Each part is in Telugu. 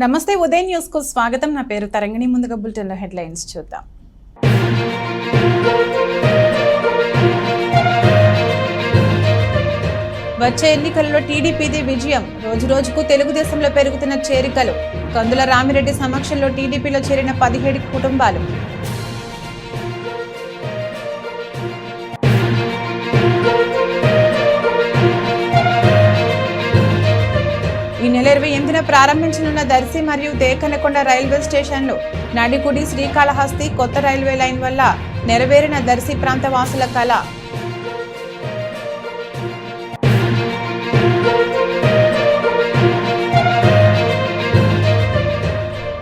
నమస్తే ఉదయ్ న్యూస్కు స్వాగతం. నా పేరు తరంగిణి. ముందుగా బులెటిన్లో హెడ్లైన్స్ చూద్దాం. వచ్చే ఎన్నికల్లో టీడీపీది విజయం. రోజు రోజుకు తెలుగుదేశంలో పెరుగుతున్న చేరికలు. కందుల రామిరెడ్డి సమక్షంలో టీడీపీలో చేరిన పదిహేడు కుటుంబాలు. నెల ఇరవై ఎనిమిదిన ప్రారంభించనున్న దర్శి మరియు దేకనకొండ రైల్వే స్టేషన్లు నడిగుడి శ్రీకాళహస్తి కొత్త రైల్వే లైన్ వల్ల నెరవేరిన దర్శి ప్రాంత వాసుల కళ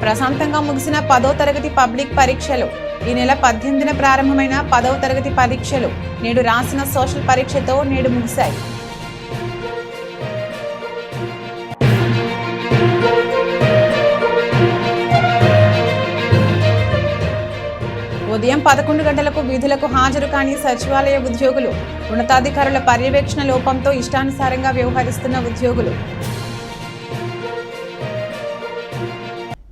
ప్రశాంతంగా ముగిసిన పదో తరగతి పబ్లిక్ పరీక్షలు. ఈ నెల పద్దెనిమిదిన ప్రారంభమైన పదవ తరగతి పరీక్షలు. నేడు రాసిన సోషల్ పరీక్షతో నేడు ముగిశాయి. ఉదయం పదకొండు గంటలకు విధులకు హాజరు కాని సచివాలయ ఉద్యోగులు ఉన్నతాధికారుల పర్యవేక్షణ లోపంతో ఇష్టానుసారంగా వ్యవహరిస్తున్న ఉద్యోగులు.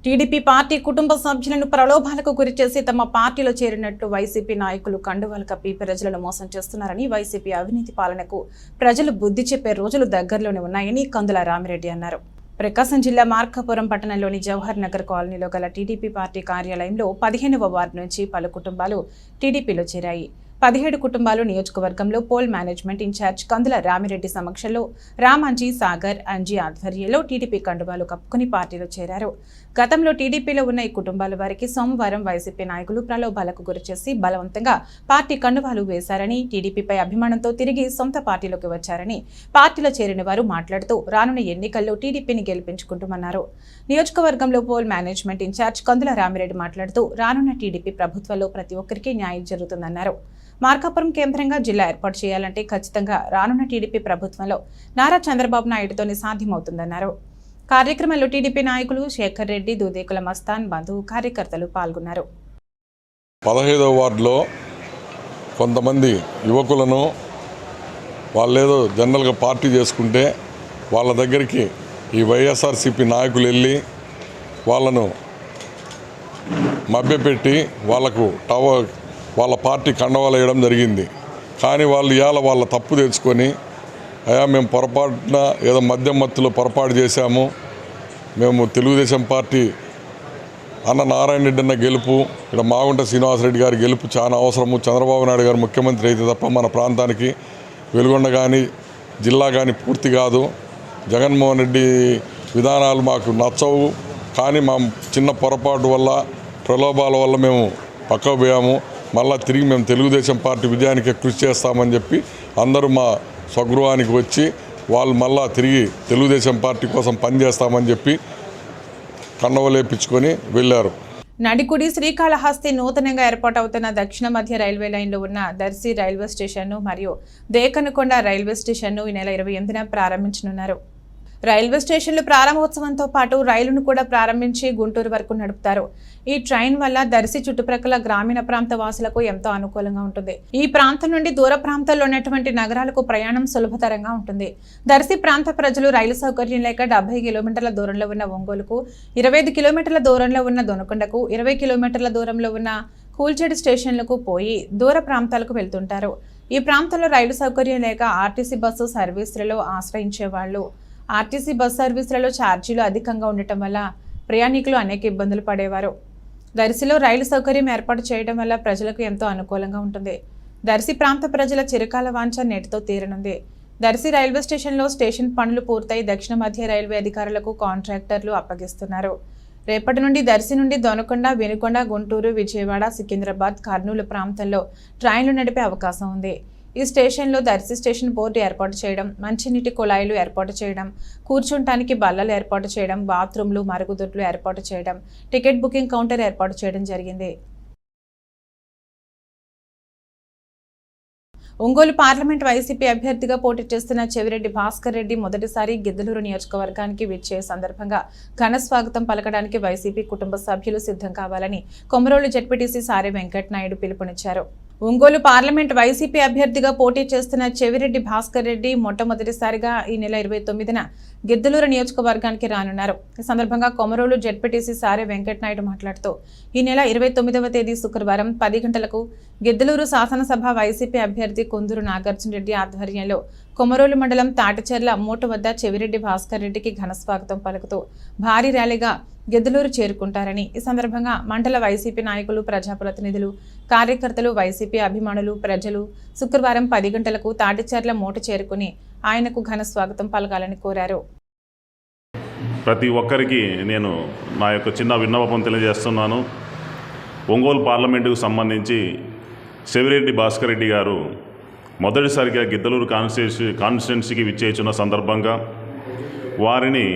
టీడీపీ పార్టీ కుటుంబ సభ్యులను ప్రలోభాలకు గురిచేసి తమ పార్టీలో చేరినట్టు వైసీపీ నాయకులు కండువాలు కప్పి ప్రజలను మోసం చేస్తున్నారని వైసీపీ అవినీతి పాలనకు ప్రజలు బుద్ధి చెప్పే రోజులు దగ్గరలోనే ఉన్నాయని కందుల రామిరెడ్డి అన్నారు. ప్రకాశం జిల్లా మార్కాపురం పట్టణంలోని జవహర్ నగర్ కాలనీలో గల టీడీపీ పార్టీ కార్యాలయంలో పదిహేనవ వార్డు నుంచి పలు కుటుంబాలు టీడీపీలో చేరాయి. పదిహేడు కుటుంబాలు నియోజకవర్గంలో poll management in charge Kandula Ramireddy సమక్షంలో రామాంజీ సాగర్ అంజీ ఆధ్వర్యంలో టీడీపీ కండువాలు కప్పుకుని పార్టీలో చేరారు. గతంలో టీడీపీలో ఉన్న ఈ కుటుంబాల వారికి సోమవారం వైసీపీ నాయకులు ప్రలోభాలకు గురిచేసి బలవంతంగా పార్టీ కండువాలు వేశారని టీడీపీపై అభిమానంతో తిరిగి సొంత పార్టీలోకి వచ్చారని పార్టీలో చేరిన వారు మాట్లాడుతూ రానున్న ఎన్నికల్లో టీడీపీని గెలిపించుకుంటామన్నారు. నియోజకవర్గంలో poll management in charge Kandula Ramireddy మాట్లాడుతూ రానున్న టీడీపీ ప్రభుత్వంలో ప్రతి ఒక్కరికి న్యాయం జరుగుతుందన్నారు. మార్కాపురం కేంద్రంగా జిల్లా ఏర్పాటు చేయాలంటే ఖచ్చితంగా రానున్న టీడీపీ ప్రభుత్వంలో నారా చంద్రబాబు నాయుడుతోనే సాధ్యమవుతుందన్నారు. కార్యక్రమంలో టీడీపీ నాయకులు శేఖర్ రెడ్డి దూదేకుల మస్తాన్ బంధువు కార్యకర్తలు పాల్గొన్నారు. పదహైదవ వార్డులో కొంతమంది యువకులను వాళ్ళేదో జనరల్గా పార్టీ చేసుకుంటే వాళ్ళ దగ్గరికి ఈ వైఎస్ఆర్సీపీ నాయకులు వెళ్ళి వాళ్ళను మభ్యపెట్టి వాళ్ళకు టవ వాళ్ళ పార్టీ కండవాలు వేయడం జరిగింది. కానీ వాళ్ళు ఇవాళ వాళ్ళ తప్పు తెచ్చుకొని అయా మేము పొరపాటున ఏదో మద్యం మత్తులో పొరపాటు చేశాము. మేము తెలుగుదేశం పార్టీ అన్న నారాయణ రెడ్డి అన్న గెలుపు ఇక్కడ మాగుంట శ్రీనివాసరెడ్డి గారి గెలుపు చాలా అవసరము. చంద్రబాబు నాయుడు గారు ముఖ్యమంత్రి అయితే తప్ప మన ప్రాంతానికి వెలుగొండ కానీ జిల్లా కానీ పూర్తి కాదు. జగన్మోహన్ రెడ్డి విధానాలు మాకు నచ్చవు. కానీ మా చిన్న పొరపాటు వల్ల ప్రలోభాల వల్ల మేము పక్కకు పోయాము. మళ్ళీ తిరిగి మేము తెలుగుదేశం పార్టీ విజయానికి కృషి చేస్తామని చెప్పి అందరూ మా స్వగృహానికి వచ్చి వాళ్ళు మళ్ళా తిరిగి తెలుగుదేశం పార్టీ కోసం పనిచేస్తామని చెప్పి కండవలేపించుకొని వెళ్ళారు. నడికుడి శ్రీకాళహస్తి నూతనంగా ఏర్పాటవుతున్న దక్షిణ మధ్య రైల్వే లైన్లో ఉన్న దర్శి రైల్వే స్టేషన్ను మరియు దేకనకొండ రైల్వే స్టేషన్ను ఈ నెల ఇరవై ఎనిమిదిన ప్రారంభించనున్నారు. రైల్వే స్టేషన్లు ప్రారంభోత్సవంతో పాటు రైలును కూడా ప్రారంభించి గుంటూరు వరకు నడుపుతారు. ఈ ట్రైన్ వల్ల దర్శి చుట్టుప్రక్కల గ్రామీణ ప్రాంత వాసులకు ఎంతో అనుకూలంగా ఉంటుంది. ఈ ప్రాంతం నుండి దూర ప్రాంతాల్లో ఉన్నటువంటి నగరాలకు ప్రయాణం సులభతరంగా ఉంటుంది. దర్శి ప్రాంత ప్రజలు రైలు సౌకర్యం లేక డెబ్బై కిలోమీటర్ల దూరంలో ఉన్న ఒంగోలుకు ఇరవై ఐదు కిలోమీటర్ల దూరంలో ఉన్న దొనకొండకు ఇరవై కిలోమీటర్ల దూరంలో ఉన్న కూల్చెడు స్టేషన్లకు పోయి దూర ప్రాంతాలకు వెళ్తుంటారు. ఈ ప్రాంతంలో రైలు సౌకర్యం లేక ఆర్టీసీ బస్సు సర్వీసులలో ఆశ్రయించే వాళ్ళు ఆర్టీసీ బస్ సర్వీసులలో ఛార్జీలు అధికంగా ఉండటం వల్ల ప్రయాణికులు అనేక ఇబ్బందులు పడేవారు. దర్శిలో రైలు సౌకర్యం ఏర్పాటు చేయడం వల్ల ప్రజలకు ఎంతో అనుకూలంగా ఉంటుంది. దర్శి ప్రాంత ప్రజల చిరకాల వాంఛ నేటితో తీరనుంది. దర్శి రైల్వే స్టేషన్లో స్టేషన్ పనులు పూర్తయి దక్షిణ మధ్య రైల్వే అధికారులకు కాంట్రాక్టర్లు అప్పగిస్తున్నారు. రేపటి నుండి దర్శి నుండి దొనకొండ వెనుకొండ గుంటూరు విజయవాడ సికింద్రాబాద్ కర్నూలు ప్రాంతంలో ట్రైన్లు నడిపే అవకాశం ఉంది. ఈ స్టేషన్లో దర్శి స్టేషన్ బోర్డు ఏర్పాటు చేయడం మంచినీటి కుళాయిలు ఏర్పాటు చేయడం కూర్చుంటానికి బల్లలు ఏర్పాటు చేయడం బాత్రూంలు మరుగుదొడ్లు ఏర్పాటు చేయడం టికెట్ బుకింగ్ కౌంటర్ ఏర్పాటు చేయడం జరిగింది. ఒంగోలు పార్లమెంట్ వైసీపీ అభ్యర్థిగా పోటీ చేస్తున్న చెవిరెడ్డి భాస్కర్ రెడ్డి మొదటిసారి గిద్దలూరు నియోజకవర్గానికి విచ్చే సందర్భంగా ఘన స్వాగతం పలకడానికి వైసీపీ కుటుంబ సభ్యులు సిద్ధం కావాలని కొమరోలు జడ్పీటీసీ సారే వెంకటనాయుడు పిలుపునిచ్చారు. ఒంగోలు పార్లమెంట్ వైసీపీ అభ్యర్థిగా పోటీ చేస్తున్న చెవిరెడ్డి భాస్కర్ రెడ్డి మొట్టమొదటిసారిగా ఈ నెల ఇరవై తొమ్మిదిన గిద్దలూరు నియోజకవర్గానికి రానున్నారు. ఈ సందర్భంగా కొమరోలు జడ్పీటీసీ సారే వెంకటనాయుడు మాట్లాడుతూ ఈ నెల ఇరవై తొమ్మిదవ తేదీ శుక్రవారం పది గంటలకు గిద్దలూరు శాసనసభ వైసీపీ అభ్యర్థి కొందూరు నాగార్జున రెడ్డి ఆధ్వర్యంలో కొమరోలు మండలం తాటిచెర్ల మూట వద్ద చెవిరెడ్డి భాస్కర్ రెడ్డికి ఘనస్వాగతం పలుకుతూ భారీ ర్యాలీగా గిద్దలూరు చేరుకుంటారని. ఈ సందర్భంగా మండల వైసీపీ నాయకులు ప్రజాప్రతినిధులు కార్యకర్తలు వైసీపీ అభిమానులు ప్రజలు శుక్రవారం పది గంటలకు తాటిచెర్ల మూట చేరుకుని ఆయనకు ఘన స్వాగతం పలకాలని కోరారు. ప్రతి ఒక్కరికి నేను నా యొక్క చిన్న విన్నపం తెలియజేస్తున్నాను. ఒంగోలు పార్లమెంటుకు సంబంధించి శివిరెడ్డి భాస్కర్ రెడ్డి గారు మొదటిసారిగా గిద్దలూరు కాన్స్టిట్యూన్సీ కాన్స్టిట్యున్సీకి విచ్చేస్తున్న సందర్భంగా వారిని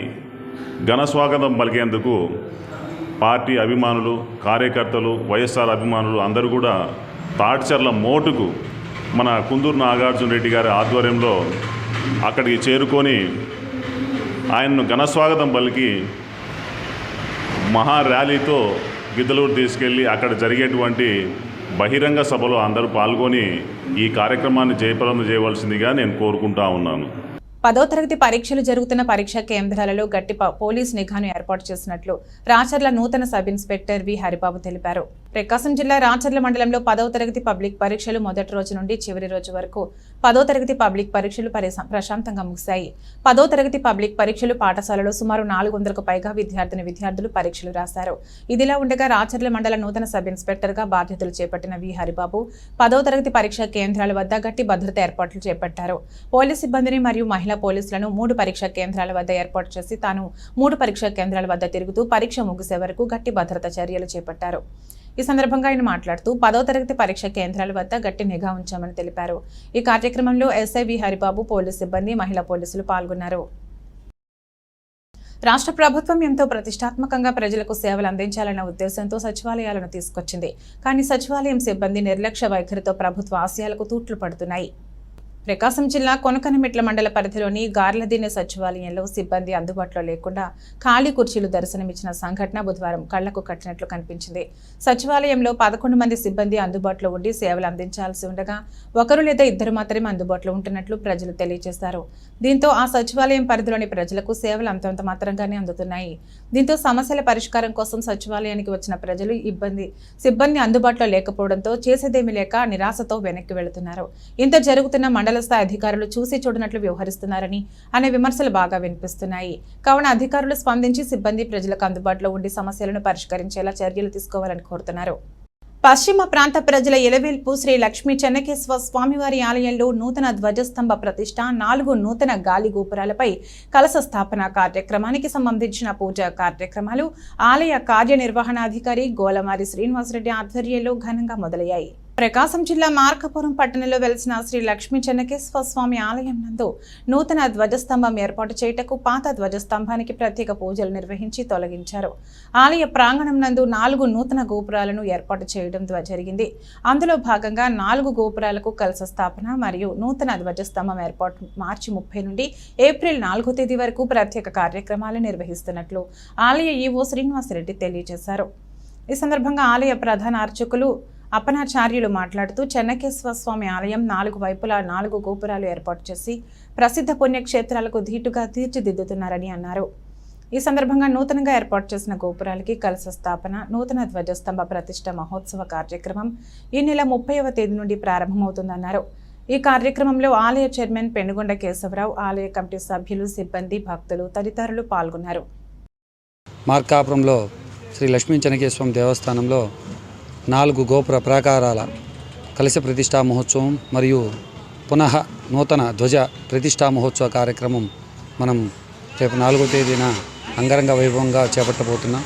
ఘన స్వాగతం పలికేందుకు పార్టీ అభిమానులు కార్యకర్తలు వైఎస్ఆర్ అభిమానులు అందరూ కూడా తాట్చర్ల మోటుకు మన కుందూరు నాగార్జున రెడ్డి గారి ఆధ్వర్యంలో అక్కడికి చేరుకొని ఆయన్ను ఘనస్వాగతం పలికి మహా ర్యాలీతో గిద్దలూరు తీసుకెళ్ళి అక్కడ జరిగేటువంటి బహిరంగ సభలో అందరూ పాల్గొని ఈ కార్యక్రమాన్ని జయప్రదం చేయవలసిందిగా నేను కోరుకుంటా ఉన్నాను. పదో తరగతి పరీక్షలు జరుగుతున్న పరీక్షా కేంద్రాలలో గట్టి పోలీస్ నిఘాను ఏర్పాటు చేసినట్లు రాచర్ల నూతన సబ్ ఇన్స్పెక్టర్ వి. హరిబాబు తెలిపారు. ప్రకాశం జిల్లా రాచర్ల మండలంలో పదవ తరగతి పబ్లిక్ పరీక్షలు మొదటి రోజు నుండి చివరి రోజు వరకు పదో తరగతి పబ్లిక్ పరీక్షలు ప్రశాంతంగా ముగిశాయి. పదో తరగతి పబ్లిక్ పరీక్షలు పాఠశాలలో సుమారు నాలుగు వందలకు పైగా విద్యార్థిని విద్యార్థులు పరీక్షలు రాశారు. ఇదిలా ఉండగా రాచర్ల మండల నూతన సబ్ ఇన్స్పెక్టర్గా బాధ్యతలు చేపట్టిన వి. హరిబాబు పదో తరగతి పరీక్షా కేంద్రాల వద్ద గట్టి భద్రత ఏర్పాట్లు చేపట్టారు. పోలీస్ సిబ్బందిని మరియు మహిళా పోలీసులను మూడు పరీక్షా కేంద్రాల వద్ద ఏర్పాటు చేసి తాను మూడు పరీక్షా కేంద్రాల వద్ద తిరుగుతూ పరీక్ష ముగిసే వరకు గట్టి భద్రత చర్యలు చేపట్టారు. ఈ సందర్భంగా ఆయన మాట్లాడుతూ పదో తరగతి పరీక్ష కేంద్రాల వద్ద గట్టి నిఘా ఉంచామని తెలిపారు. ఈ కార్యక్రమంలో ఎస్ఐ వి హరిబాబు పోలీస్ సిబ్బంది మహిళా పోలీసులు పాల్గొన్నారు. రాష్ట్ర ప్రభుత్వం ఎంతో ప్రతిష్టాత్మకంగా ప్రజలకు సేవలు అందించాలన్న ఉద్దేశంతో సచివాలయాలను తీసుకొచ్చింది. కానీ సచివాలయం సిబ్బంది నిర్లక్ష్య వైఖరితో ప్రభుత్వ ఆశయాలకు తూట్లు పడుతున్నాయి. ప్రకాశం జిల్లా కొనకనమిట్ల మండల పరిధిలోని గార్లదిన్నె సచివాలయంలో సిబ్బంది అందుబాటులో లేకుండా ఖాళీ కుర్చీలు దర్శనమిచ్చిన సంఘటన బుధవారం కళ్ళకు కట్టినట్లు కనిపించింది. సచివాలయంలో పదకొండు మంది సిబ్బంది అందుబాటులో ఉండి సేవలు అందించాల్సి ఉండగా ఒకరు లేదా ఇద్దరు మాత్రమే అందుబాటులో ఉంటున్నట్లు ప్రజలు తెలియజేశారు. దీంతో ఆ సచివాలయం పరిధిలోని ప్రజలకు సేవలు అంతంత మాత్రంగానే అందుతున్నాయి. దీంతో సమస్యల పరిష్కారం కోసం సచివాలయానికి వచ్చిన ప్రజలు ఇబ్బంది సిబ్బంది అందుబాటులో లేకపోవడంతో చేసేదేమీ లేక నిరాశతో వెనక్కి వెళుతున్నారు. ఇంత జరుగుతున్న మండల స్థాయి అధికారులు చూసి చూడనట్లు వ్యవహరిస్తున్నారని అనే విమర్శలు బాగా వినిపిస్తున్నాయి. కావున అధికారులు స్పందించి సిబ్బంది ప్రజలకు అందుబాటులో ఉండి సమస్యలను పరిష్కరించేలా చర్యలు తీసుకోవాలని కోరుతున్నారు. పశ్చిమ ప్రాంత ప్రజల ఎలవేల్పు శ్రీ లక్ష్మీ చెన్నకేశ్వర స్వామివారి ఆలయంలో నూతన ధ్వజస్తంభ ప్రతిష్ట నాలుగు నూతన గాలి గోపురాలపై కలశ స్థాపన కార్యక్రమానికి సంబంధించిన పూజా కార్యక్రమాలు ఆలయ కార్యనిర్వహణాధికారి గోలమారి శ్రీనివాసరెడ్డి ఆధ్వర్యంలో ఘనంగా మొదలయ్యాయి. ప్రకాశం జిల్లా మార్కపురం పట్టణంలో వెలిసిన శ్రీ లక్ష్మీ చెన్నకేశ్వర స్వామి ఆలయం నందు నూతన ధ్వజస్తంభం ఏర్పాటు చేయుటకు పాత ధ్వజస్తంభానికి ప్రత్యేక పూజలు నిర్వహించి తొలగించారు. ఆలయ ప్రాంగణం నందు నాలుగు నూతన గోపురాలను ఏర్పాటు చేయడం ద్వారా జరిగింది. అందులో భాగంగా నాలుగు గోపురాలకు కలశ స్థాపన మరియు నూతన ధ్వజస్తంభం ఏర్పాటు మార్చి ముప్పై నుండి ఏప్రిల్ నాలుగో తేదీ వరకు ప్రత్యేక కార్యక్రమాలు నిర్వహిస్తున్నట్లు ఆలయ ఈవో శ్రీనివాసరెడ్డి తెలియజేశారు. ఈ సందర్భంగా ఆలయ ప్రధాన అర్చకులు అప్పనాచార్యులు మాట్లాడుతూ చెన్నకేశ్వర స్వామి ఆలయం నాలుగు వైపులా నాలుగు గోపురాలు ఏర్పాటు చేసి ప్రసిద్ధ పుణ్యక్షేత్రాలకు ధీటుగా తీర్చిదిద్దుతున్నారని అన్నారు. ఈ సందర్భంగా నూతనంగా ఏర్పాటు చేసిన గోపురాలకి కలశ స్థాపన నూతన ధ్వజస్తంభ ప్రతిష్ట మహోత్సవ కార్యక్రమం ఈ నెల ముప్పైవ తేదీ నుండి ప్రారంభమవుతుందన్నారు. ఈ కార్యక్రమంలో ఆలయ చైర్మన్ పెనుగొండ కేశవరావు ఆలయ కమిటీ సభ్యులు సిబ్బంది భక్తులు తదితరులు పాల్గొన్నారు. మార్కాపురంలో శ్రీ లక్ష్మీ చెనకేశ్వరం దేవస్థానంలో నాలుగు గోపుర ప్రాకారాల కలశ ప్రతిష్టా మహోత్సవం మరియు పునః నూతన ధ్వజ ప్రతిష్టా మహోత్సవ కార్యక్రమం మనం రేపు నాలుగో తేదీన అంగరంగ వైభవంగా చేపట్టబోతున్నాం.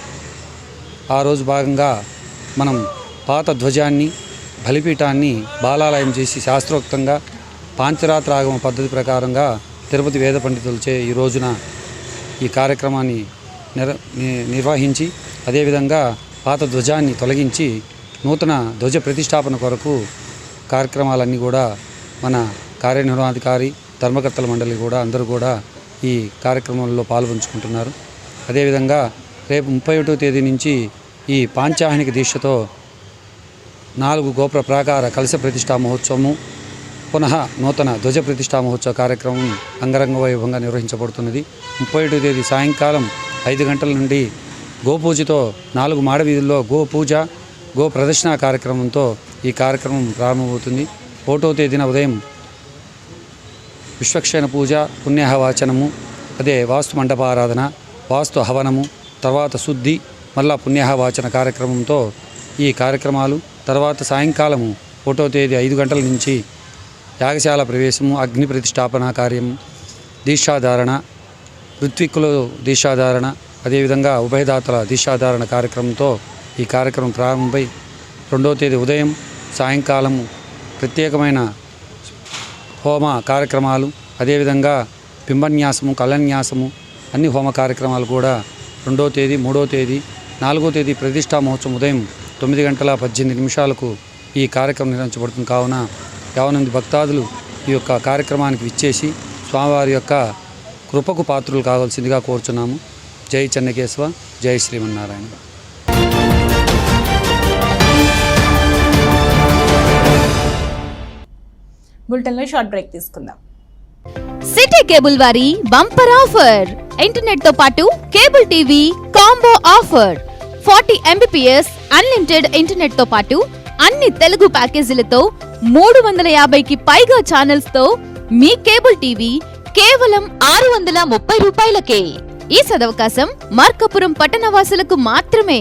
ఆ రోజు భాగంగా మనం పాత ధ్వజాన్ని బలిపీఠాన్ని బాలాలయం చేసి శాస్త్రోక్తంగా పాంచరాత్రాగమ పద్ధతి ప్రకారంగా తిరుపతి వేద పండితులచే ఈ రోజున ఈ కార్యక్రమాన్ని ని- నిర్వహించి అదేవిధంగా పాత ధ్వజాన్ని తొలగించి నూతన ధ్వజ ప్రతిష్టాపన కొరకు కార్యక్రమాలన్నీ కూడా మన కార్యనిర్వహణాధికారి ధర్మకర్తల మండలి కూడా అందరూ కూడా ఈ కార్యక్రమంలో పాల్పంచుకుంటున్నారు. అదేవిధంగా రేపు ముప్పై ఒకటో తేదీ నుంచి ఈ పాంచాహనిక దీక్షతో నాలుగు గోపుర ప్రాకార కలశ ప్రతిష్టా మహోత్సవము పునః నూతన ధ్వజ ప్రతిష్టా మహోత్సవ కార్యక్రమం అంగరంగ వైభవంగా నిర్వహించబడుతున్నది. ముప్పై ఒకటో తేదీ సాయంకాలం ఐదు గంటల నుండి గోపూజతో నాలుగు మాడవీధుల్లో గోపూజ గో ప్రదర్శన కార్యక్రమంతో ఈ కార్యక్రమం ప్రారంభమవుతుంది. ఒకటో తేదీన ఉదయం విశ్వక్షేణ పూజ పుణ్యాహవాచనము అదే వాస్తు మండపారాధన వాస్తు హవనము తర్వాత శుద్ధి మళ్ళా పుణ్యాహవాచన కార్యక్రమంతో ఈ కార్యక్రమాలు తర్వాత సాయంకాలము ఒకటో తేదీ ఐదు గంటల నుంచి యాగశాల ప్రవేశము అగ్ని ప్రతిష్టాపన కార్యం దీక్షాధారణ ఋత్విక్కుల దీక్షాధారణ అదేవిధంగా ఉభయదాతల దీక్షాధారణ కార్యక్రమంతో ఈ కార్యక్రమం ప్రారంభమై రెండవ తేదీ ఉదయం సాయంకాలము ప్రత్యేకమైన హోమ కార్యక్రమాలు అదేవిధంగా బింబన్యాసము కళన్యాసము అన్ని హోమ కార్యక్రమాలు కూడా రెండో తేదీ మూడో తేదీ నాలుగో తేదీ ప్రతిష్టా మహోత్సవం ఉదయం తొమ్మిది గంటల పద్దెనిమిది నిమిషాలకు ఈ కార్యక్రమం నిర్వహించబడుతుంది. కావున యావనంది భక్తాదులు ఈ యొక్క కార్యక్రమానికి విచ్చేసి స్వామివారి యొక్క కృపకు పాత్రులు కావాల్సిందిగా కోరుచున్నాము. జై చెన్నకేశవ జై శ్రీమన్నారాయణ. బులెటిన్లో షార్ట్ బ్రేక్ తీసుకుందాం. సిటీ కేబుల్ వారి బంపర్ ఆఫర్. ఇంటర్నెట్తో పాటు cable TV combo offer. Forty Mbps unlimited ఇంటర్నెట్తో పాటు అన్ని తెలుగు ప్యాకేజీలతో మూడు వందల యాభైకి పైగా ఛానల్స్తో మీ కేబుల్ టీవీ కేవలం ఆరు వందల ముప్పై రూపాయలకే. ఈ సదవకాశం మార్కపురం పట్టణవాసులకు మాత్రమే.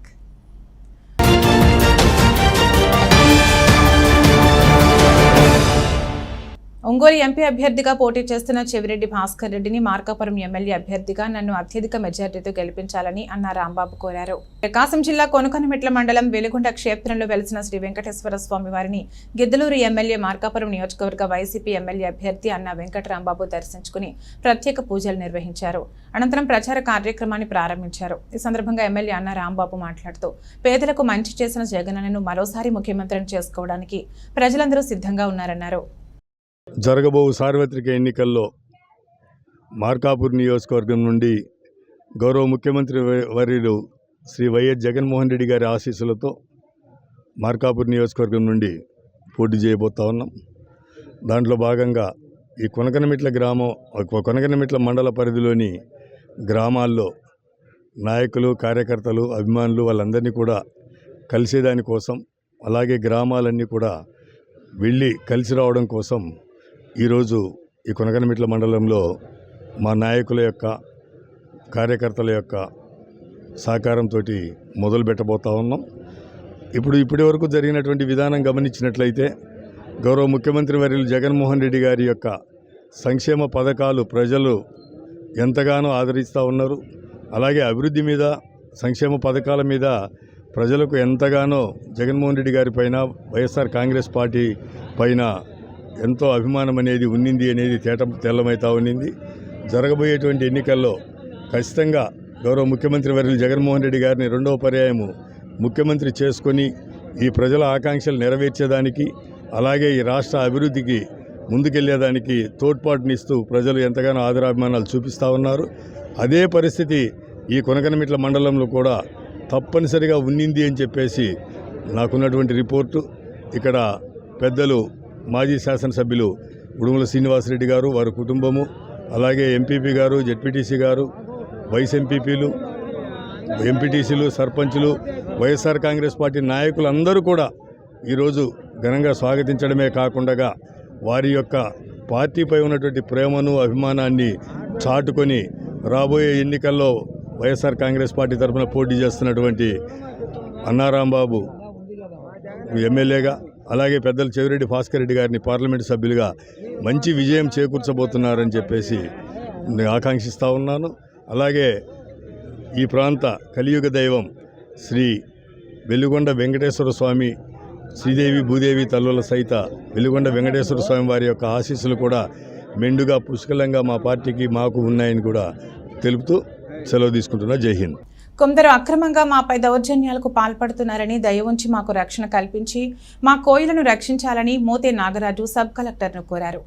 Ongole MP అభ్యర్థిగా పోటీ చేస్తున్న చెవిరెడ్డి భాస్కర్ రెడ్డిని మార్కాపురం ఎమ్మెల్యే అభ్యర్థిగా నన్ను అత్యధిక మెజార్టీతో గెలిపించాలని అన్న రాంబాబు కోరారు. ప్రకాశం జిల్లా కొనకనమిట్ల మండలం వెలుగుంట క్షేత్రంలో వెలిసిన శ్రీ వెంకటేశ్వర స్వామి వారిని గిద్దలూరు ఎమ్మెల్యే మార్కాపురం నియోజకవర్గ వైసీపీ ఎమ్మెల్యే అభ్యర్థి అన్న వెంకట రాంబాబు దర్శించుకుని ప్రత్యేక పూజలు నిర్వహించారు. అనంతరం ప్రచార కార్యక్రమాన్ని ప్రారంభించారు. ఈ సందర్భంగా ఎమ్మెల్యే అన్న రాంబాబు మాట్లాడుతూ పేదలకు మంచి చేసిన జగనన్నను మరోసారి ముఖ్యమంత్రిని చేసుకోవడానికి ప్రజలందరూ సిద్ధంగా ఉన్నారన్నారు. జరగబో సార్వత్రిక ఎన్నికల్లో మార్కాపూర్ నియోజకవర్గం నుండి గౌరవ ముఖ్యమంత్రి వర్యుడు వర్యులు శ్రీ వైఎస్ జగన్మోహన్ రెడ్డి గారి ఆశీస్సులతో మార్కాపూర్ నియోజకవర్గం నుండి పోటీ చేయబోతా ఉన్నాం. దాంట్లో భాగంగా ఈ కొనకనమిట్ల గ్రామం కొనకనమిట్ల మండల పరిధిలోని గ్రామాల్లో నాయకులు కార్యకర్తలు అభిమానులు వాళ్ళందరినీ కూడా కలిసేదాని కోసం అలాగే గ్రామాలన్నీ కూడా వెళ్ళి కలిసి రావడం కోసం ఈరోజు ఈ కొనకనమిట్ల మండలంలో మా నాయకుల యొక్క కార్యకర్తల యొక్క సహకారంతో మొదలు పెట్టబోతా ఉన్నాం. ఇప్పుడు ఇప్పటి వరకు జరిగినటువంటి విధానం గమనించినట్లయితే గౌరవ ముఖ్యమంత్రి వర్యులు జగన్మోహన్ రెడ్డి గారి యొక్క సంక్షేమ పథకాలు ప్రజలు ఎంతగానో ఆదరిస్తూ ఉన్నారు. అలాగే అభివృద్ధి మీద సంక్షేమ పథకాల మీద ప్రజలకు ఎంతగానో జగన్మోహన్ రెడ్డి గారి పైన వైఎస్ఆర్ కాంగ్రెస్ పార్టీ పైన ఎంతో అభిమానం అనేది ఉన్నింది అనేది తేట తెల్లమైతా ఉన్నింది. జరగబోయేటువంటి ఎన్నికల్లో ఖచ్చితంగా గౌరవ ముఖ్యమంత్రి వర్యులు జగన్మోహన్ రెడ్డి గారిని రెండవ పర్యాయము ముఖ్యమంత్రి చేసుకొని ఈ ప్రజల ఆకాంక్షలు నెరవేర్చేదానికి అలాగే ఈ రాష్ట్ర అభివృద్ధికి ముందుకెళ్ళేదానికి తోడ్పాటునిస్తూ ప్రజలు ఎంతగానో ఆదరాభిమానాలు చూపిస్తూ ఉన్నారు. అదే పరిస్థితి ఈ కొనకనమిట్ల మండలంలో కూడా తప్పనిసరిగా ఉన్నింది అని చెప్పేసి నాకున్నటువంటి రిపోర్టు. ఇక్కడ పెద్దలు మాజీ శాసనసభ్యులు ఉడుమల శ్రీనివాసరెడ్డి గారు వారి కుటుంబము అలాగే ఎంపీపీ గారు జెడ్పీటీసీ గారు వైస్ ఎంపీపీలు ఎంపీటీసీలు సర్పంచులు వైఎస్ఆర్ కాంగ్రెస్ పార్టీ నాయకులందరూ కూడా ఈరోజు ఘనంగా స్వాగతించడమే కాకుండా వారి యొక్క పార్టీపై ఉన్నటువంటి ప్రేమను అభిమానాన్ని చాటుకొని రాబోయే ఎన్నికల్లో వైఎస్ఆర్ కాంగ్రెస్ పార్టీ తరఫున పోటీ చేస్తున్నటువంటి అన్నారాంబాబు ఎమ్మెల్యేగా అలాగే పెద్దలు చెవిరెడ్డి భాస్కర్ రెడ్డి గారిని పార్లమెంటు సభ్యులుగా మంచి విజయం చేకూర్చబోతున్నారని చెప్పేసి నేను ఆకాంక్షిస్తూ ఉన్నాను. అలాగే ఈ ప్రాంత కలియుగ దైవం శ్రీ వెలుగొండ వెంకటేశ్వర స్వామి శ్రీదేవి భూదేవి తల్లుల సహిత వెలుగొండ వెంకటేశ్వర స్వామి వారి యొక్క ఆశీస్సులు కూడా మెండుగా పుష్కలంగా మా పార్టీకి మాకు ఉన్నాయని కూడా తెలుపుతూ సెలవు తీసుకుంటున్నా. జై హింద్. కొందరు అక్రమంగా మాపై దౌర్జన్యాలకు పాల్పడుతున్నారని దయ ఉంచి మాకు రక్షణ కల్పించి మా కోయిలను రక్షించాలని మోతే నాగరాజు సబ్ కలెక్టర్ను కోరారు.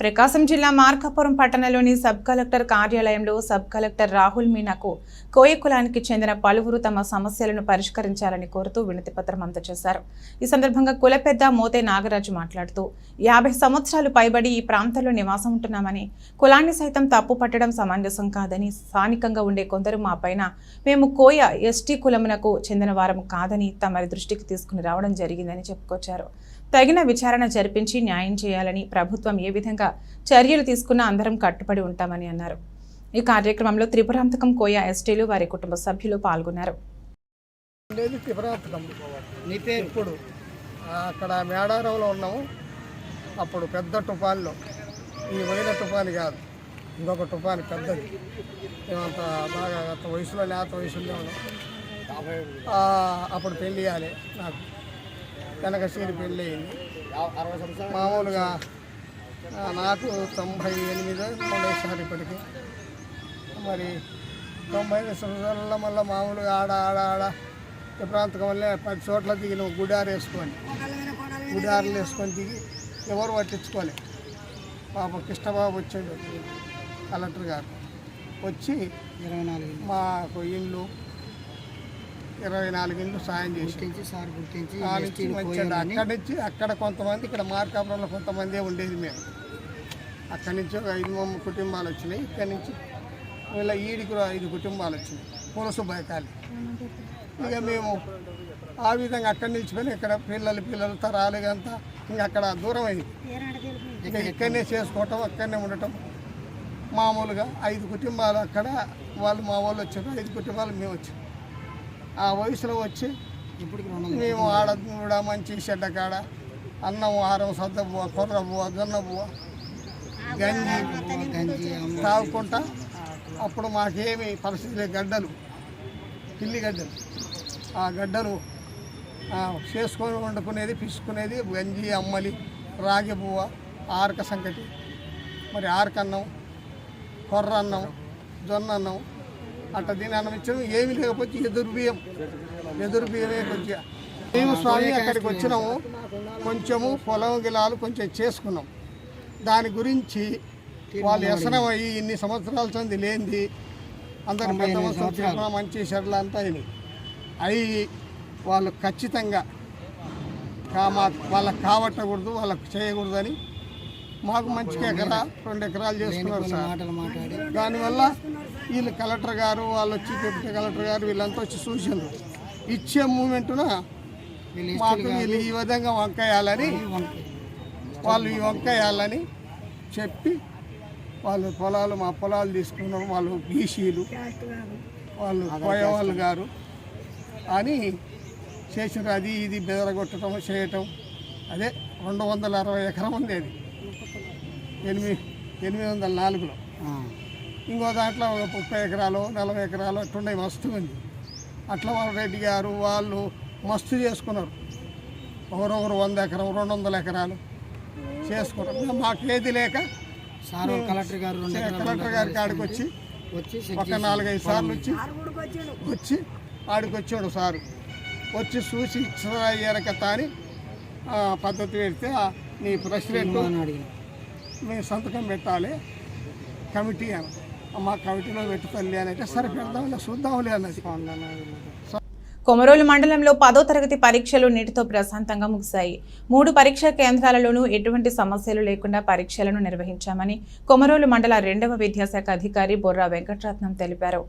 ప్రకాశం జిల్లా మార్కాపురం పట్టణంలోని సబ్ కలెక్టర్ కార్యాలయంలో సబ్ కలెక్టర్ రాహుల్ మీనాకు కోయ కులానికి చెందిన పలువురు తమ సమస్యలను పరిష్కరించాలని కోరుతూ వినతి పత్రం అందజేశారు. ఈ సందర్భంగా కుల పెద్ద మోతే నాగరాజు మాట్లాడుతూ యాభై సంవత్సరాలు పైబడి ఈ ప్రాంతంలో నివాసం ఉంటున్నామని కులాన్ని సైతం తప్పు పట్టడం సమంజసం కాదని స్థానికంగా ఉండే కొందరు మా పైన మేము కోయ ఎస్టీ కులమునకు చెందిన వారం కాదని తమరి దృష్టికి తీసుకుని రావడం జరిగిందని చెప్పుకొచ్చారు. తగిన విచారణ జరిపించి న్యాయం చేయాలని ప్రభుత్వం ఏ విధంగా చర్యలు తీసుకున్నా అందరం కట్టుబడి ఉంటామని అన్నారు. ఈ కార్యక్రమంలో త్రిపురాంతకం కోయా ఎస్టీలు వారి కుటుంబ సభ్యులు పాల్గొన్నారు. ఇప్పుడు. అక్కడ మేడారంలో ఉన్నాము. అప్పుడు పెద్ద తుఫాన్లో. ఈ పోయిన తుఫాన్ కాదు. ఇంకొక తుఫాన్ పెద్దది. మేమంత బాగా అంత వయసులో లేత వయసులో ఉన్నాం అప్పుడు పెళ్ళి ఇవ్వాలి నాకు. సీని పెళ్ళి అయింది మామూలుగా నాకు తొంభై ఎనిమిది ఉండేసారి ఇప్పటికి. మరి తొంభై ఐదు సంవత్సరాలలో మళ్ళీ మామూలుగా ఆడ ఆడ ఆడ ఈ ప్రాంతం వల్లే పది చోట్ల దిగిన గుడారు వేసుకొని గుడారులు వేసుకొని దిగి ఎవరు పట్టించుకోలే. పాప కృష్ణబాబు వచ్చాడు కలెక్టర్ గారు. వచ్చి ఇరవై నాలుగు మాకు ఇల్లు ఇరవై నాలుగు ఇల్లు సాయం చేసి సార్ గుర్తించి అక్కడి నుంచి అక్కడ కొంతమంది ఇక్కడ మార్కాపురంలో కొంతమంది ఉండేది మేము. అక్కడి నుంచి ఒక ఐదు కుటుంబాలు వచ్చినాయి. ఇక్కడి నుంచి వీళ్ళ ఈడికి ఐదు కుటుంబాలు వచ్చినాయి. పులుసు బయకాలి ఇక మేము ఆ విధంగా అక్కడి నిలిచిపోయి ఇక్కడ పిల్లలు పిల్లలు తరాలు అంతా ఇంకా అక్కడ దూరం అయింది. ఇక ఇక్కడనే చేసుకోవటం అక్కడనే ఉండటం. మామూలుగా ఐదు కుటుంబాలు అక్కడ వాళ్ళు మా వాళ్ళు వచ్చారు. ఐదు కుటుంబాలు మేము వచ్చాం. ఆ వయసులో వచ్చి మేము ఆడ కూడా మంచి చెడ్డ కాడ. అన్నం ఆరం సద్ద బువ్వ కొర్ర బువ్వ జొన్న బువ్వ గంజి గంజి తాగుకుంటా అప్పుడు మాకేమి పరిస్థితి లేదు, గడ్డలు పిల్లి గడ్డలు. ఆ గడ్డలు చేసుకొని వండుకునేది పిసుకునేది గంజి అమ్మలి రాగి బువ్వ ఆరక సంకటి. మరి ఆరకన్నం కొర్ర అన్నం జొన్న అన్నం అట్ట దీని అన్నం ఇచ్చాము ఏమీ లేకపోతే ఎదురు బియ్యం ఎదురు బియ్యమే కొంచెం. మేము స్వామి అక్కడికి వచ్చినాము. కొంచెము పొలం గిలాలు కొంచెం చేసుకున్నాం. దాని గురించి వాళ్ళు వ్యసనం అయ్యి ఇన్ని సంవత్సరాల సంది లేనిది. అందరు పెద్ద చెప్పిన మంచి చెడ్లు అంతా అయినాయి. అవి వాళ్ళు ఖచ్చితంగా వాళ్ళకి కావట్టకూడదు వాళ్ళకి చేయకూడదని మాకు మంచిగా ఎకరా రెండు ఎకరాలు చేసుకున్నారు సార్. దానివల్ల వీళ్ళు కలెక్టర్ గారు వాళ్ళు వచ్చి డిప్యూటీ కలెక్టర్ గారు వీళ్ళంతా వచ్చి చూసిండ్రు. ఇచ్చే మూమెంట్న మాకు వీళ్ళు ఈ విధంగా వంకాయాలని వాళ్ళు ఈ వంకాయాలని చెప్పి వాళ్ళు పొలాలు మా పొలాలు తీసుకున్నారు వాళ్ళు బీసీలు వాళ్ళు కోయవాళ్ళు గారు అని చేసిన అది ఇది బెదరగొట్టడం చేయటం. అదే రెండు వందల అరవై ఎకరం ఉంది అది. ఎనిమిది ఎనిమిది వందల నాలుగులో. ఇంకో దాంట్లో ముప్పై ఎకరాలు నలభై ఎకరాలు అట్లుండే మస్తు ఉంది అట్లా వాళ్ళ రెడ్డి గారు వాళ్ళు మస్తు చేసుకున్నారు. ఒకరొకరు వంద ఎకరం రెండు వందల ఎకరాలు చేసుకున్నారు. మాకేది లేక సార్ కలెక్టర్ గారు కలెక్టర్ గారి కాడికి వచ్చి ఒక నాలుగైదు సార్లు వచ్చి వచ్చి ఆడికి వచ్చాడు సారు. వచ్చి చూసి ఇచ్చిన ఎరకత అని పద్ధతి పెడితే నీ ప్రెసిడెంట్ మేము సంతకం పెట్టాలి. కమిటీ అని మా కమిటీలో పెట్టు అని అంటే సరే పెడదాం చూద్దాంలే అన్నది. కొమరోలు మండలంలో పదో తరగతి పరీక్షలు నీటితో ప్రశాంతంగా ముగిశాయి. మూడు పరీక్షా కేంద్రాలలోనూ ఎటువంటి సమస్యలు లేకుండా పరీక్షలను నిర్వహించామని కొమరోలు మండల రెండవ విద్యాశాఖ అధికారి బొర్రా వెంకటరత్నం తెలిపారు.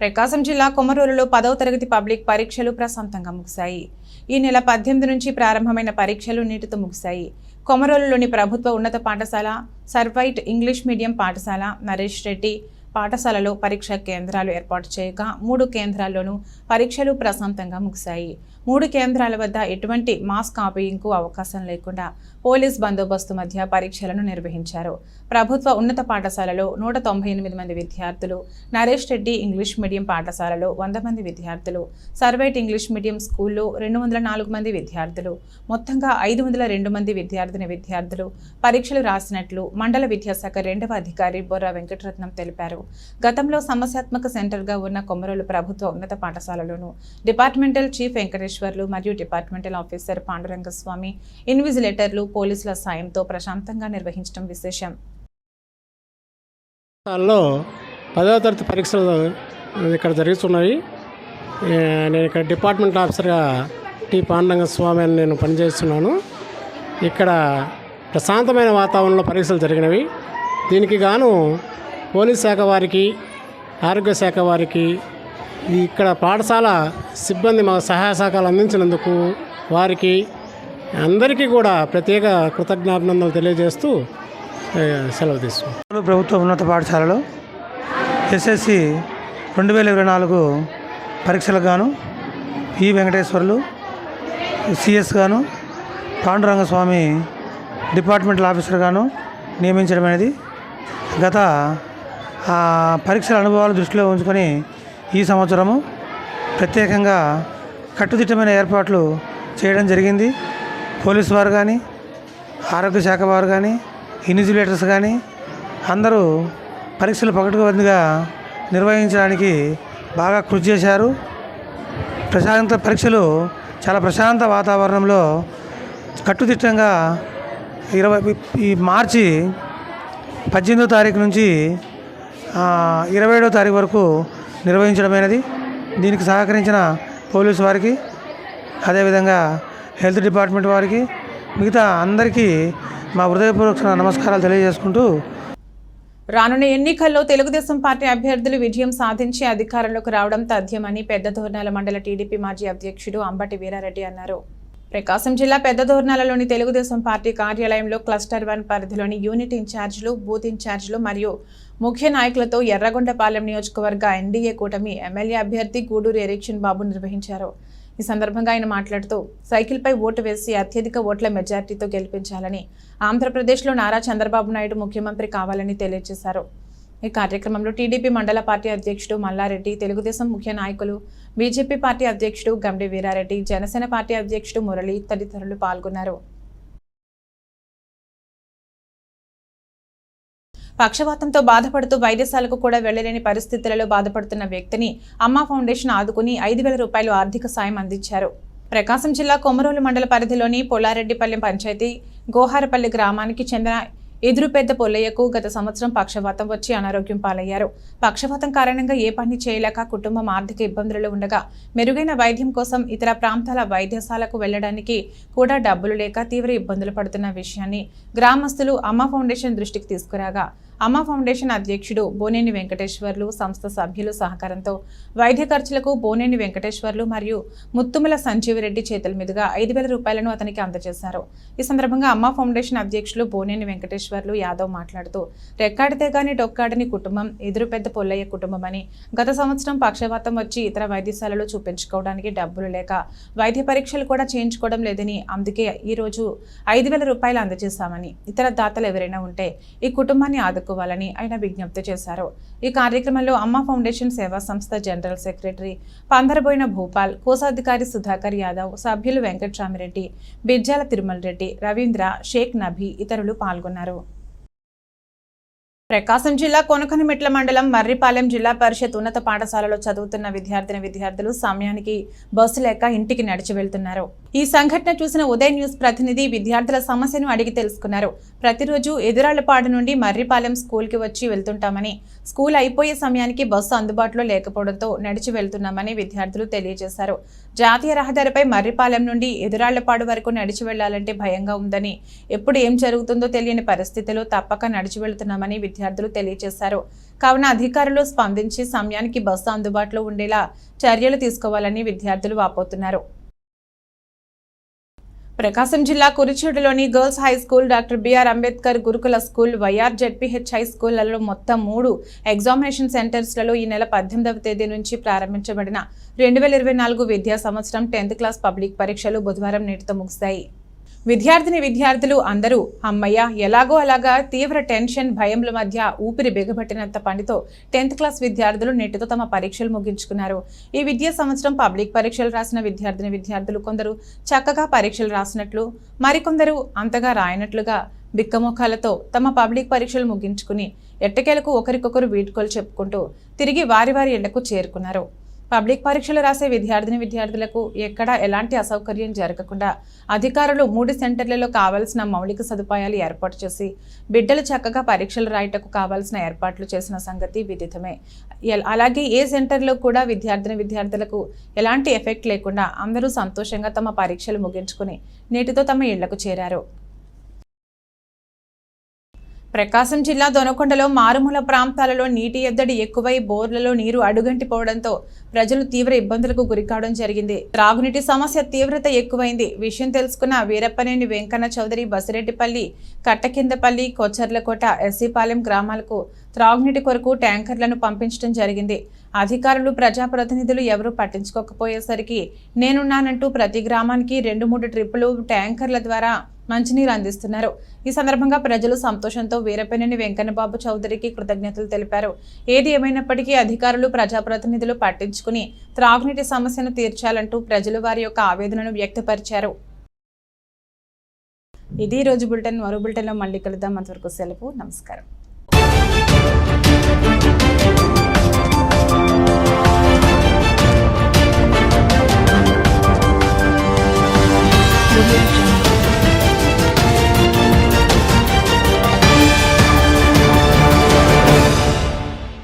ప్రకాశం జిల్లా కొమరూరులో పదవ తరగతి పబ్లిక్ పరీక్షలు ప్రశాంతంగా ముగిశాయి. ఈ నెల పద్దెనిమిది నుంచి ప్రారంభమైన పరీక్షలు నీటితో ముగిశాయి. కొమరోలులోని ప్రభుత్వ ఉన్నత పాఠశాల సర్వైట్ ఇంగ్లీష్ మీడియం పాఠశాల నరేష్ రెడ్డి పాఠశాలలో పరీక్షా కేంద్రాలు ఏర్పాటు చేయగా మూడు కేంద్రాల్లోనూ పరీక్షలు ప్రశాంతంగా ముగిశాయి. మూడు కేంద్రాల వద్ద ఎటువంటి మాస్ కాపీయింగ్కు అవకాశం లేకుండా పోలీస్ బందోబస్తు మధ్య పరీక్షలను నిర్వహించారు. ప్రభుత్వ ఉన్నత పాఠశాలలో నూట తొంభై ఎనిమిది మంది విద్యార్థులు నరేష్ రెడ్డి ఇంగ్లీష్ మీడియం పాఠశాలలో వంద మంది విద్యార్థులు సర్వేట్ ఇంగ్లీష్ మీడియం స్కూల్లో రెండు వందల నాలుగు మంది విద్యార్థులు మొత్తంగా ఐదు వందల రెండు మంది విద్యార్థిని విద్యార్థులు పరీక్షలు రాసినట్లు మండల విద్యాశాఖ రెండవ అధికారి బొర్రా వెంకటరత్నం తెలిపారు. గతంలో సమస్యాత్మక సెంటర్గా ఉన్న కొమరలు ప్రభుత్వ ఉన్నత పాఠశాల పాఠశాలలోను డిపార్ట్మెంటల్ చీఫ్ వెంకటేశ్వర్లు మరియు డిపార్ట్మెంటల్ ఆఫీసర్ పాండురంగస్వామి ఇన్విజిలేటర్లు పోలీసుల సాయంతో ప్రశాంతంగా నిర్వహించడం విశేషం. పదవ తరగతి పరీక్షలు ఇక్కడ జరుగుతున్నాయి. నేను ఇక్కడ డిపార్ట్మెంట్ ఆఫీసర్గా టి పాండంగ స్వామి అని నేను పనిచేస్తున్నాను. ఇక్కడ ప్రశాంతమైన వాతావరణంలో పరీక్షలు జరిగినవి. దీనికి గాను పోలీస్ శాఖ వారికి ఆరోగ్య శాఖ వారికి ఇక్కడ పాఠశాల సిబ్బంది మా సహాయ సహకారాలు అందించినందుకు వారికి అందరికీ కూడా ప్రత్యేక కృతజ్ఞాభినందనలు తెలియజేస్తూ సెలవు తీసుకున్నాను ప్రభుత్వ ఉన్నత పాఠశాలలో ఎస్ఎస్సి రెండు వేల ఇరవై నాలుగు పరీక్షలకు గాను ఈ వెంకటేశ్వర్లు సిఎస్ గాను పాండురంగస్వామి డిపార్ట్మెంటల్ ఆఫీసర్ గాను నియమించడం అనేది గత ఆ, పరీక్షల అనుభవాలు దృష్టిలో ఉంచుకొని ఈ సంవత్సరము ప్రత్యేకంగా కట్టుదిట్టమైన ఏర్పాట్లు చేయడం జరిగింది. పోలీసు వారు కానీ ఆరోగ్య శాఖ వారు కానీ ఇన్విజిలేటర్స్ కానీ అందరూ పరీక్షలు పకడ్బందీగా నిర్వహించడానికి బాగా కృషి చేశారు. ప్రశాంత పరీక్షలు చాలా ప్రశాంత వాతావరణంలో కట్టుదిట్టంగా ఇరవై ఈ మార్చి పద్దెనిమిదో తారీఖు నుంచి ఇరవై ఏడో తారీఖు వరకు నిర్వహించడమైనది. దీనికి సహకరించిన పోలీసు వారికి అదేవిధంగా హెల్త్ డిపార్ట్మెంట్ వారికి మిగతా అందరికీ మా హృదయపూర్వక నమస్కారాలు తెలియజేసుకుంటూ రానున్న ఎన్నికల్లో తెలుగుదేశం పార్టీ అభ్యర్థులు విజయం సాధించి అధికారంలోకి రావడం తథ్యమని పెద్ద దోర్నాల మండల టీడీపీ మాజీ అధ్యక్షుడు అంబటి వీరారెడ్డి అన్నారు. ప్రకాశం జిల్లా పెద్ద దోర్నాలలోని తెలుగుదేశం పార్టీ కార్యాలయంలో క్లస్టర్ వన్ పరిధిలోని యూనిట్ ఇన్ఛార్జీలు బూత్ ఇన్ఛార్జీలు మరియు ముఖ్య నాయకులతో ఎర్రగొండపాలెం నియోజకవర్గ ఎన్డీఏ కూటమి ఎమ్మెల్యే అభ్యర్థి గూడూరు ఎరిక్షన్ బాబు నిర్వహించారు. ఈ సందర్భంగా ఆయన మాట్లాడుతూ సైకిల్పై ఓటు వేసి అత్యధిక ఓట్ల మెజార్టీతో గెలిపించాలని ఆంధ్రప్రదేశ్లో నారా చంద్రబాబు నాయుడు ముఖ్యమంత్రి కావాలని తెలియజేశారు. ఈ కార్యక్రమంలో టీడీపీ మండల పార్టీ అధ్యక్షుడు మల్లారెడ్డి తెలుగుదేశం ముఖ్య నాయకులు బీజేపీ పార్టీ అధ్యక్షుడు గండి వీరారెడ్డి జనసేన పార్టీ అధ్యక్షుడు మురళి తదితరులు పాల్గొన్నారు. పక్షవాతంతో బాధపడుతూ వైద్యశాలకు కూడా వెళ్ళలేని పరిస్థితులలో బాధపడుతున్న వ్యక్తిని అమ్మ ఫౌండేషన్ ఆదుకుని ఐదు వేల రూపాయలు ఆర్థిక సాయం అందించారు. ప్రకాశం జిల్లా కొమరోలు మండల పరిధిలోని పొల్లారెడ్డిపల్లెం పంచాయతీ గోహారపల్లి గ్రామానికి చెందిన ఎదురుపెద్ద పొల్లయ్యకు గత సంవత్సరం పక్షవాతం వచ్చి అనారోగ్యం పాలయ్యారు. పక్షవాతం కారణంగా ఏ పని చేయలేక కుటుంబం ఆర్థిక ఇబ్బందులలో ఉండగా మెరుగైన వైద్యం కోసం ఇతర ప్రాంతాల వైద్యశాలకు వెళ్ళడానికి కూడా డబ్బులు లేక తీవ్ర ఇబ్బందులు పడుతున్న విషయాన్ని గ్రామస్తులు అమ్మ ఫౌండేషన్ దృష్టికి తీసుకురాగా అమ్మ ఫౌండేషన్ అధ్యక్షుడు బోనేని వెంకటేశ్వర్లు సంస్థ సభ్యులు సహకారంతో వైద్య ఖర్చులకు బోనేని వెంకటేశ్వర్లు మరియు ముత్తుమల సంజీవిరెడ్డి చేతుల మీదుగా ఐదు వేల రూపాయలను అతనికి అందజేశారు. ఈ సందర్భంగా అమ్మ ఫౌండేషన్ అధ్యక్షులు బోనేని వెంకటేశ్వర్లు యాదవ్ మాట్లాడుతూ రెక్కాడితే గాని డొక్కాడని కుటుంబం ఎదురు పెద్ద పొల్లయ్య కుటుంబం అని గత సంవత్సరం పక్షవాతం వచ్చి ఇతర వైద్యశాలలో చూపించుకోవడానికి డబ్బులు లేక వైద్య పరీక్షలు కూడా చేయించుకోవడం లేదని అందుకే ఈరోజు ఐదు వేల రూపాయలు అందజేశామని ఇతర దాతలు ఎవరైనా ఉంటే ఈ కుటుంబాన్ని ఆదు చేరుకోవాలని ఆయన విజ్ఞప్తి చేశారు. ఈ కార్యక్రమంలో అమ్మ ఫౌండేషన్ సేవా సంస్థ జనరల్ సెక్రటరీ పందరబోయిన భూపాల్ కోశాధికారి సుధాకర్ యాదవ్ సభ్యులు వెంకట్రామిరెడ్డి బిర్జాల తిరుమల రెడ్డి రవీంద్ర షేక్ నభి ఇతరులు పాల్గొన్నారు. ప్రకాశం జిల్లా కొనకనిమిట్ల మండలం మర్రిపాలెం జిల్లా పరిషత్ ఉన్నత పాఠశాలలో చదువుతున్న విద్యార్థిని విద్యార్థులు సమయానికి బస్సు లేక ఇంటికి నడిచి వెళ్తున్నారు. ఈ సంఘటన చూసిన ఉదయ్ న్యూస్ ప్రతినిధి విద్యార్థుల సమస్యను అడిగి తెలుసుకున్నారు. ప్రతిరోజు ఎదురాళ్ళపాడు నుండి మర్రిపాలెం స్కూల్కి వచ్చి వెళ్తుంటామని స్కూల్ అయిపోయే సమయానికి బస్సు అందుబాటులో లేకపోవడంతో నడిచి వెళ్తున్నామని విద్యార్థులు తెలియజేశారు. జాతీయ రహదారిపై మర్రిపాలెం నుండి ఎదురాళ్ళపాడు వరకు నడిచి వెళ్ళాలంటే భయంగా ఉందని ఎప్పుడు ఏం జరుగుతుందో తెలియని పరిస్థితిలో తప్పక నడిచి వెళ్తున్నామని విద్యార్థులు తెలియజేశారు. కావున అధికారులు స్పందించి సమయానికి బస్సు అందుబాటులో ఉండేలా చర్యలు తీసుకోవాలని విద్యార్థులు వాపోతున్నారు. ప్రకాశం జిల్లా కురిచేడులోని girls high school doctor BR Ambedkar గురుకుల స్కూల్ వైఆర్ జెడ్పీహెచ్ హై స్కూళ్ళలో మొత్తం మూడు ఎగ్జామినేషన్ సెంటర్స్లలో ఈ నెల పద్దెనిమిదవ తేదీ నుంచి ప్రారంభించబడిన రెండు వేల ఇరవై నాలుగు విద్యా సంవత్సరం టెన్త్ క్లాస్ పబ్లిక్ పరీక్షలు బుధవారం నేటితో ముగిశాయి విద్యార్థిని విద్యార్థులు అందరూ అమ్మయ్య ఎలాగో అలాగా తీవ్ర టెన్షన్ భయముల మధ్య ఊపిరి బిగబట్టినంత పనితో టెన్త్ క్లాస్ విద్యార్థులు నేటితో తమ పరీక్షలు ముగించుకున్నారు. ఈ విద్యా సంవత్సరం పబ్లిక్ పరీక్షలు రాసిన విద్యార్థిని విద్యార్థులు కొందరు చక్కగా పరీక్షలు రాసినట్లు మరికొందరు అంతగా రాయనట్లుగా బిక్కమొఖాలతో తమ పబ్లిక్ పరీక్షలు ముగించుకుని ఎట్టకేలకు ఒకరికొకరు వీడ్కోలు చెప్పుకుంటూ తిరిగి వారి వారి ఇళ్ళకు చేరుకున్నారు. పబ్లిక్ పరీక్షలు రాసే విద్యార్థిని విద్యార్థులకు ఎక్కడ ఎలాంటి అసౌకర్యం జరగకుండా అధికారులు మూడు సెంటర్లలో కావాల్సిన మౌలిక సదుపాయాలు ఏర్పాటు చేసి బిడ్డలు చక్కగా పరీక్షలు రాయటకు కావాల్సిన ఏర్పాట్లు చేసిన సంగతి విదితమే. అలాగే ఏ సెంటర్లో కూడా విద్యార్థిని విద్యార్థులకు ఎలాంటి ఎఫెక్ట్ లేకుండా అందరూ సంతోషంగా తమ పరీక్షలు ముగించుకుని నేటితో తమ ఇళ్ళకు చేరారు. ప్రకాశం జిల్లా దొనకొండలో మారుమూల ప్రాంతాలలో నీటి ఎద్దడి ఎక్కువై బోర్లలో నీరు అడుగంటిపోవడంతో ప్రజలు తీవ్ర ఇబ్బందులకు గురికావడం జరిగింది. త్రాగునీటి సమస్య తీవ్రత ఎక్కువైంది. విషయం తెలుసుకున్న వీరప్పనేని వెంకన్న చౌదరి బసిరెడ్డిపల్లి కట్టకిందపల్లి కొచ్చర్లకోట ఎస్సీపాలెం గ్రామాలకు త్రాగునీటి కొరకు ట్యాంకర్లను పంపించడం జరిగింది. అధికారులు ప్రజాప్రతినిధులు ఎవరూ పట్టించుకోకపోయేసరికి నేనున్నానంటూ ప్రతి గ్రామానికి రెండు మూడు ట్రిప్పులు ట్యాంకర్ల ద్వారా మంచినీరు అందిస్తున్నారు. ఈ సందర్భంగా ప్రజలు సంతోషంతో వీరపేనేని వెంకన్నబాబు చౌదరికి కృతజ్ఞతలు తెలిపారు. ఏది ఏమైనప్పటికీ అధికారులు ప్రజాప్రతినిధులు పట్టించుకుని త్రాగునీటి సమస్యను తీర్చాలంటూ ప్రజలు వారి యొక్క ఆవేదనను వ్యక్తపరిచారు. ఇది రోజు బులెటిన్. మరో బులెటిన్లో మళ్ళీ కలుద్దాం. అంతవరకు సెలవు. నమస్కారం.